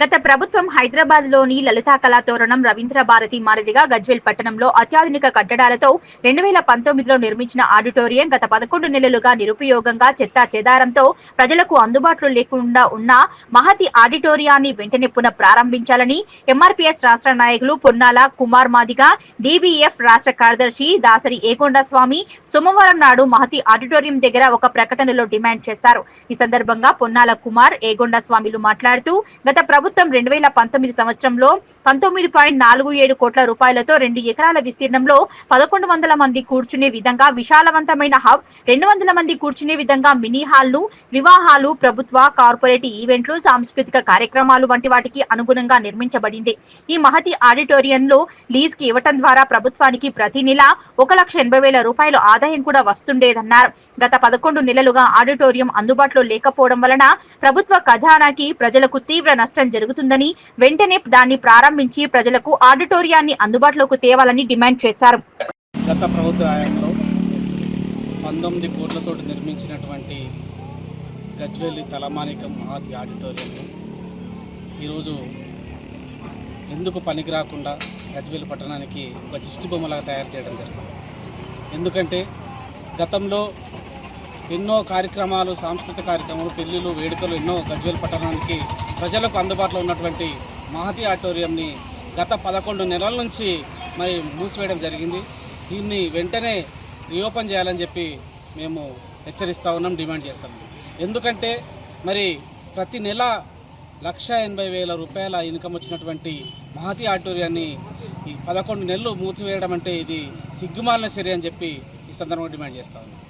గత ప్రభుత్వం హైదరాబాద్లోని లలితా కళాతోరణం రవీంద్ర భారతి మాదిరిగా గజ్వేల్ పట్టణంలో అత్యాధునిక కట్టడాలతో రెండు వేల పంతొమ్మిదిలో నిర్మించిన ఆడిటోరియం గత పదకొండు నెలలుగా నిరుపయోగంగా చెత్తా చెదారంతో ప్రజలకు అందుబాటులో లేకుండా ఉన్న మహతి ఆడిటోరియాన్ని వెంటనే పునః ప్రారంభించాలని ఎంఆర్పీఎస్ రాష్ట్ర నాయకులు పొన్నాల కుమార్ మాదిగా డీబీఎఫ్ రాష్ట్ర కార్యదర్శి దాసరి ఏగొండ స్వామి సోమవారం నాడు మహతి ఆడిటోరియం దగ్గర ఒక ప్రకటనలో డిమాండ్ చేశారు. ఈ సందర్భంగా పొన్నాల కుమార్ ఏగొండ స్వామిలు మాట్లాడుతూ గత ప్రభుత్వం రెండు వేల పంతొమ్మిది సంవత్సరంలో పంతొమ్మిది పాయింట్ నాలుగు ఏడు కోట్ల రూపాయలతో రెండు ఎకరాల విస్తీర్ణంలో పదకొండు వందల మంది కూర్చునే విధంగా విశాలవంతమైన హబ్ రెండు వందల మంది కూర్చునే విధంగా మినీ హాల్ను వివాహాలు ప్రభుత్వ కార్పొరేట్ ఈవెంట్లు సాంస్కృతిక కార్యక్రమాలు వంటి వాటికి అనుగుణంగా నిర్మించబడింది. ఈ మహతి ఆడిటోరియంలో లీజ్కి ఇవ్వటం ద్వారా ప్రభుత్వానికి ప్రతి నెల ఒక లక్ష ఎనభై వేల రూపాయలు ఆదాయం కూడా వస్తుండేదన్నారు. గత పదకొండు నెలలుగా ఆడిటోరియం అందుబాటులో లేకపోవడం వలన ప్రభుత్వ ఖజానాకి ప్రజలకు తీవ్ర నష్టం జరుగుతుందని వెంటనే దాన్ని ప్రారంభించి ప్రజలకు ఆడిటోరియాన్ని అందుబాటులోకి తేవాలని డిమాండ్ చేశారు. గత ప్రభుత్వ హయాంలో పంతొమ్మిది కోట్లతో నిర్మించినటువంటి గజ్వేలి తలమానికం ఆది ఆడిటోరియంలో ఈరోజు ఎందుకు పనికి రాకుండా గజ్వేలి పట్టణానికి ఒక చిష్టి బొమ్మలాగా తయారు చేయడం జరిగింది. ఎందుకంటే గతంలో ఎన్నో కార్యక్రమాలు సాంస్కృతిక కార్యక్రమాలు పెళ్ళిళ్ళు వేడుకలు ఎన్నో గజ్వేల్ పట్టణానికి ప్రజలకు అందుబాటులో ఉన్నటువంటి మహతి ఆడిటోరియంని గత పదకొండు నెలల నుంచి మరి మూసివేయడం జరిగింది. దీన్ని వెంటనే రీఓపెన్ చేయాలని చెప్పి మేము హెచ్చరిస్తూ ఉన్నాం డిమాండ్ చేస్తాం. ఎందుకంటే మరి ప్రతి నెల లక్ష ఎనభై వేల రూపాయల ఇన్కమ్ వచ్చినటువంటి మహతి ఆడిటోరియాన్ని ఈ పదకొండు నెలలు మూసివేయడం అంటే ఇది సిగ్గుమాలిన చర్య అని చెప్పి ఈ సందర్భంగా డిమాండ్ చేస్తా ఉన్నాం.